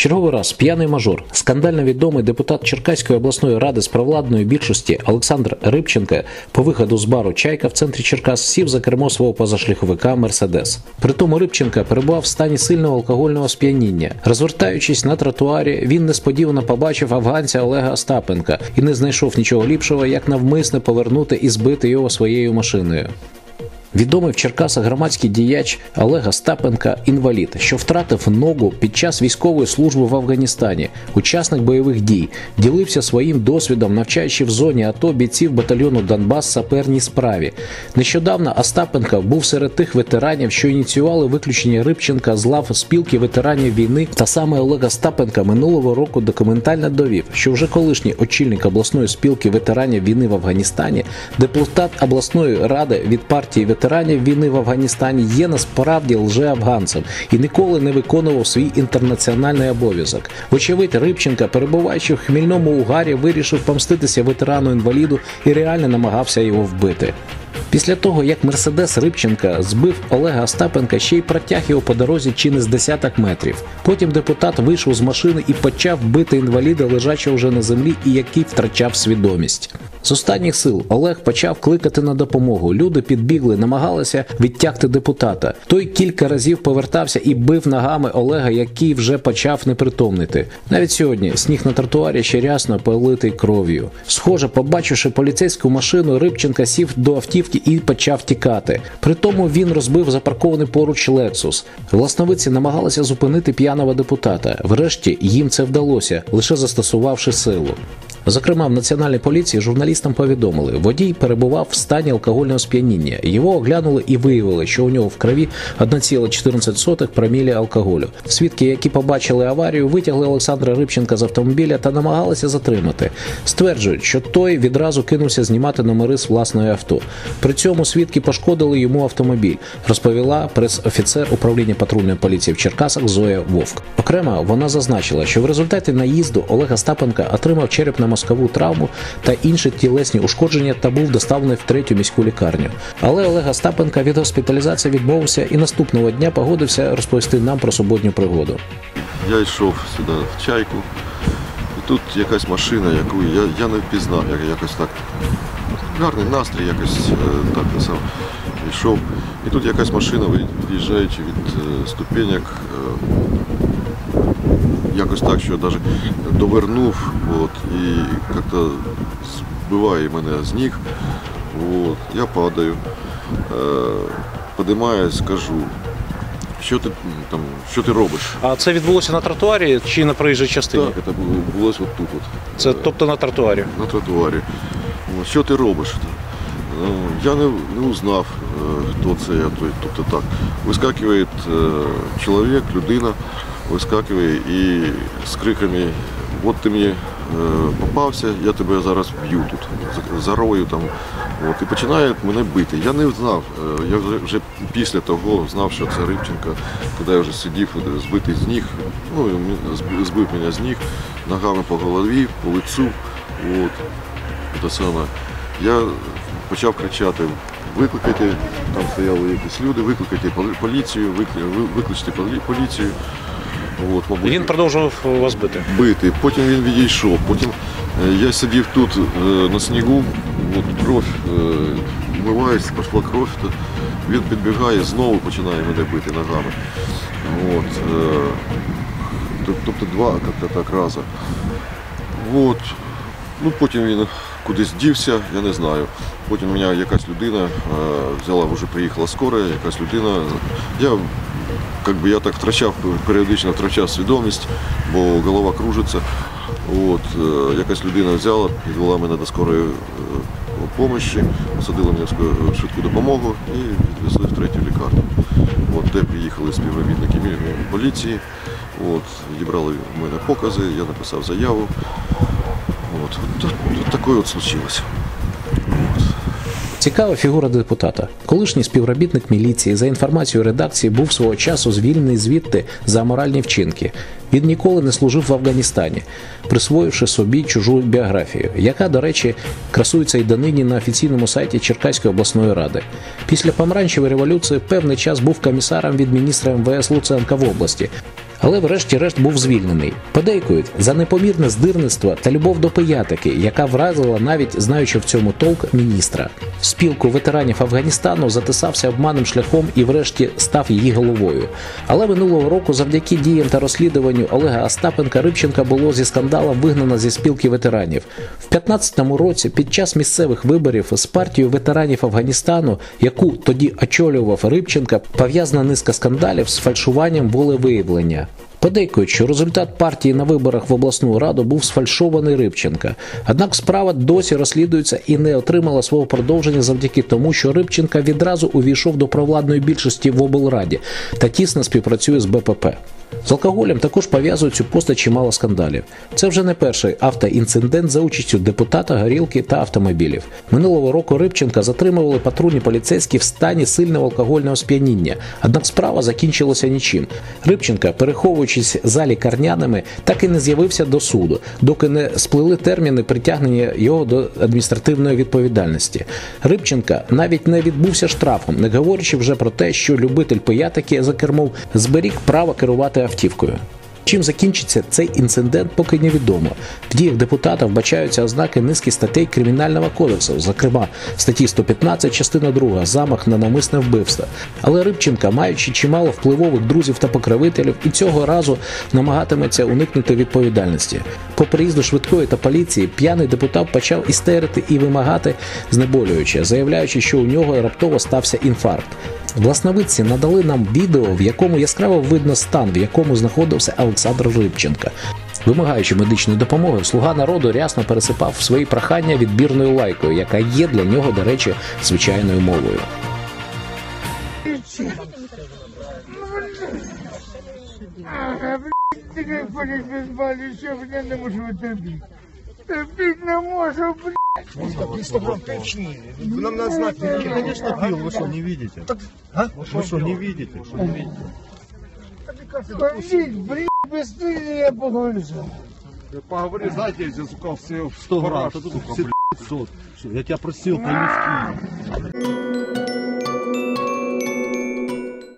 Черговий раз п'яний мажор, скандально відомий депутат Черкаської обласної ради з провладної більшості Олександр Рибченко по виходу з бару Чайка в центрі Черкас сів за кермо свого позашляховика Мерседес. Притому Рибченко перебував в стані сильного алкогольного сп'яніння. Розвертаючись на тротуарі, він несподівано побачив афганця Олега Остапенка і не знайшов нічого ліпшого, як навмисне повернути і збити його своєю машиною. Відомий в Черкасах громадський діяч Олег Остапенка інвалід, що втратив ногу під час військової служби в Афганістані, учасник бойових дій, ділився своїм досвідом, навчаючи в зоні АТО бійців батальйону Донбас саперній справі. Нещодавно Остапенко був серед тих ветеранів, що ініціювали виключення Рибченка з лав спілки ветеранів війни. Та саме Олег Остапенко минулого року документально довів, що вже колишній очільник обласної спілки ветеранів війни в Афганістані, депутат обласної ради від партії ветеранів війни в Афганістані є насправді лже-афганцем і ніколи не виконував свій інтернаціональний обов'язок. Вочевидь, Рибченка, перебуваючи в хмільному угарі, вирішив помститися ветерану інваліду і реально намагався його вбити. Після того, як Мерседес Рибченка збив Олега Остапенка, ще й протяг його по дорозі чи не з десяток метрів. Потім депутат вийшов з машини і почав бити інваліда, лежачого вже на землі, і який втрачав свідомість. З останніх сил Олег почав кликати на допомогу. Люди підбігли, намагалися відтягти депутата. Той кілька разів повертався і бив ногами Олега, який вже почав непритомнити. Навіть сьогодні сніг на тротуарі ще рясно политий кров'ю. Схоже, побачивши поліцейську машину, Рибченка сів до автівки і почав тікати. При тому він розбив запаркований поруч Лексус. Власновиці намагалися зупинити п'яного депутата. Врешті їм це вдалося, лише застосувавши силу. Зокрема, в національній поліції журналістам повідомили, водій перебував в стані алкогольного сп'яніння. Його оглянули і виявили, що у нього в крові 1,14 промілі алкоголю. Свідки, які побачили аварію, витягли Олександра Рибченка з автомобіля та намагалися затримати. Стверджують, що той відразу кинувся знімати номери з власної авто. При цьому свідки пошкодили йому автомобіль, розповіла прес-офіцер управління патрульної поліції в Черкасах Зоя Вовк. Окремо вона зазначила, що в результаті наїзду Олега Стапенка отримав черепно-мозкову травму та інші тілесні ушкодження та був доставлений в третю міську лікарню. Але Олег Остапенка від госпіталізації відмовився і наступного дня погодився розповісти нам про суботню пригоду. Я йшов сюди в чайку, і тут якась машина, яку я, я не впізнав, як якось так. Гарний настрій, якось е, так на сам йшов. І тут якась машина, від'їжджаючи від е, ступенек, е, якось так, що навіть довернув от, і як-то збиває мене з ніг. От, я падаю, е, подимаюсь, кажу, що ти там, що ти робиш? А це відбулося на тротуарі чи на проїжджій частині? Так, це було, було от тут. От. Це тобто на тротуарі. на тротуарі. Що ти робиш? Ну, Я не, не узнав, е, хто це я. то- Тобто так. Вискакує е, чоловік, людина, вискакує і з криками, от ти мені е, попався, я тебе зараз б'ю тут, за- за там. От, і починає мене бити. Я не знав, е, я вже, вже після того знав, що це Рибченко, коли я вже сидів е, збитий з ніг, ну, збив мене з ніг, ногами по голові, по лицю. От. Те саме. Я почав кричати, викликайте, там стояли якісь люди, викликайте поліцію, викли- ви- викличте полі- поліцію. От, І мабуть, він продовжував вас бити. бити. Потім він відійшов. Потім е, я сидів тут е, на снігу, от кров, е, вмиваюся, пішла кров. то Він підбігає, знову починає мене бити ногами. От, тобто два так рази. От. Ну, потім він кудись дівся, я не знаю. Потім мене якась людина взяла, вже приїхала скоро, якась людина. Я, как би, я так втрачав, періодично втрачав свідомість, бо голова кружиться. От, е, якась людина взяла, підвела мене до скорої допомоги, посадила мене в швидку допомогу і відвезли в третю лікарню. От, де приїхали співробітники поліції, от, відібрали в мене покази, я написав заяву. От, от, от таке от случилось. Цікава фігура депутата. Колишній співробітник міліції, за інформацією редакції, був свого часу звільнений звідти за аморальні вчинки. Він ніколи не служив в Афганістані, присвоївши собі чужу біографію, яка, до речі, красується і донині на офіційному сайті Черкаської обласної ради. Після помаранчевої революції певний час був комісаром від міністра МВС Луценка в області. Але врешті-решт був звільнений. Подейкують за непомірне здирництво та любов до пиятики, яка вразила навіть знаючи в цьому толк міністра. В спілку ветеранів Афганістану затисався обманним шляхом і врешті став її головою. Але минулого року, завдяки діям та розслідуванню Олега Остапенка Рибченка було зі скандалом вигнано зі спілки ветеранів. В 15-му році під час місцевих виборів з партією ветеранів Афганістану, яку тоді очолював Рибченка, пов'язана низка скандалів з фальшуванням волевиявлення. Подейкують, що результат партії на виборах в обласну раду був сфальшований Рибченка. Однак справа досі розслідується і не отримала свого продовження завдяки тому, що Рибченка відразу увійшов до провладної більшості в облраді та тісно співпрацює з БПП. З алкоголем також пов'язують цю постать чимало скандалів. Це вже не перший автоінцидент за участю депутата, горілки та автомобілів. Минулого року Рибченка затримували патрульні поліцейські в стані сильного алкогольного сп'яніння. Однак справа закінчилася нічим. Рибченка, переховуючись за лікарняними, так і не з'явився до суду, доки не сплили терміни притягнення його до адміністративної відповідальності. Рибченка навіть не відбувся штрафом, не говорячи вже про те, що любитель пиятики за кермом зберіг право керувати автівкою. Чим закінчиться цей інцидент, поки невідомо. В діях депутата вбачаються ознаки низки статей Кримінального кодексу, зокрема статті 115, частина 2, замах на навмисне вбивство. Але Рибченка, маючи чимало впливових друзів та покровителів, і цього разу намагатиметься уникнути відповідальності. По приїзду швидкої та поліції п'яний депутат почав істерити і вимагати знеболююче, заявляючи, що у нього раптово стався інфаркт. Власновидці надали нам відео, в якому яскраво видно стан, в якому знаходився Олександр Рибченка. Вимагаючи медичної допомоги, слуга народу рясно пересипав свої прохання відбірною лайкою, яка є для нього, до речі, звичайною мовою. Ти без болі, що я не можу терпіти. Не можу, блядь. Нам надо знать, я, конечно, пил, вы что, не видите? Вы что, не видите? Ходіть, блядь, быстрее я поговорюся. Поговори, знаете, я сука, все в 100 раз. Тут 500. Я тебя просил по-людски.